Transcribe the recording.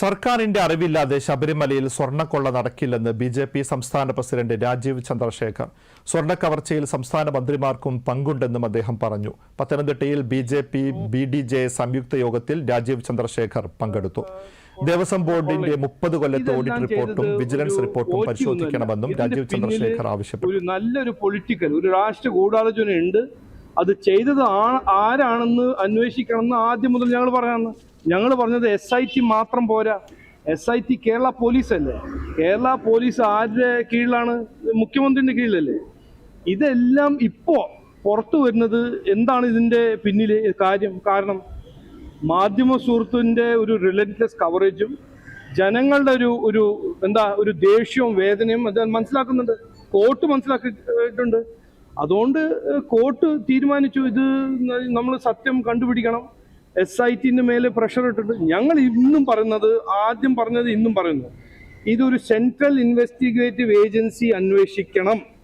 സർക്കാരിന്റെ അറിവില്ലാതെ ശബരിമലയിൽ സ്വർണക്കൊള്ള നടക്കില്ലെന്ന് ബി ജെ പി സംസ്ഥാന പ്രസിഡന്റ് രാജീവ് ചന്ദ്രശേഖർ. സ്വർണക്കവർച്ചയിൽ സംസ്ഥാന മന്ത്രിമാർക്കും പങ്കുണ്ടെന്നും അദ്ദേഹം പറഞ്ഞു. പത്തനംതിട്ടയിൽ B J P B D J സംയുക്ത യോഗത്തിൽ രാജീവ് ചന്ദ്രശേഖർ പങ്കെടുത്തു. ദേവസ്വം ബോർഡിന്റെ മുപ്പത് കൊല്ലത്തെ ഓഡിറ്റ് റിപ്പോർട്ടും വിജിലൻസ് റിപ്പോർട്ടും പരിശോധിക്കണമെന്നും രാജീവ് ചന്ദ്രശേഖർ ആവശ്യപ്പെട്ടു. നല്ലൊരു പൊളിറ്റിക്കൽ ഒരു രാഷ്ട്രീയ ഗൂഢാലോചന ഉണ്ട്. അത് ചെയ്തത് ആ- ആരാണെന്ന് അന്വേഷിക്കണം എന്ന് ആദ്യം മുതൽ ഞങ്ങൾ പറയാന്ന്. ഞങ്ങൾ പറഞ്ഞത് എസ് ഐ ടി മാത്രം പോരാ. S I T Kerala police അല്ലേ? കേരള പോലീസ് ആരുടെ കീഴിലാണ്? മുഖ്യമന്ത്രിയുടെ കീഴിലല്ലേ? ഇതെല്ലാം ഇപ്പോൾ പുറത്തു വരുന്നത് എന്താണ് ഇതിന്റെ പിന്നിലെ കാര്യം കാരണം? മാധ്യമ സുഹൃത്തിന്റെ ഒരു റിലന്റസ് കവറേജും ജനങ്ങളുടെ ഒരു ഒരു എന്താ ഒരു ദേഷ്യവും വേദനയും അത് മനസ്സിലാക്കുന്നുണ്ട്. കോർട്ട് മനസ്സിലാക്കിയിട്ടുണ്ട്. അതുകൊണ്ട് കോർട്ട് തീരുമാനിച്ചു ഇത് നമ്മൾ സത്യം കണ്ടുപിടിക്കണം. എസ് ഐ ടിന്റെ മേലെ പ്രഷർ ഇട്ടിട്ട് ഞങ്ങൾ ഇന്നും പറയുന്നത് ആദ്യം പറഞ്ഞത് ഇന്നും പറയുന്നു. ഇതൊരു സെൻട്രൽ ഇൻവെസ്റ്റിഗേറ്റീവ് ഏജൻസി അന്വേഷിക്കണം.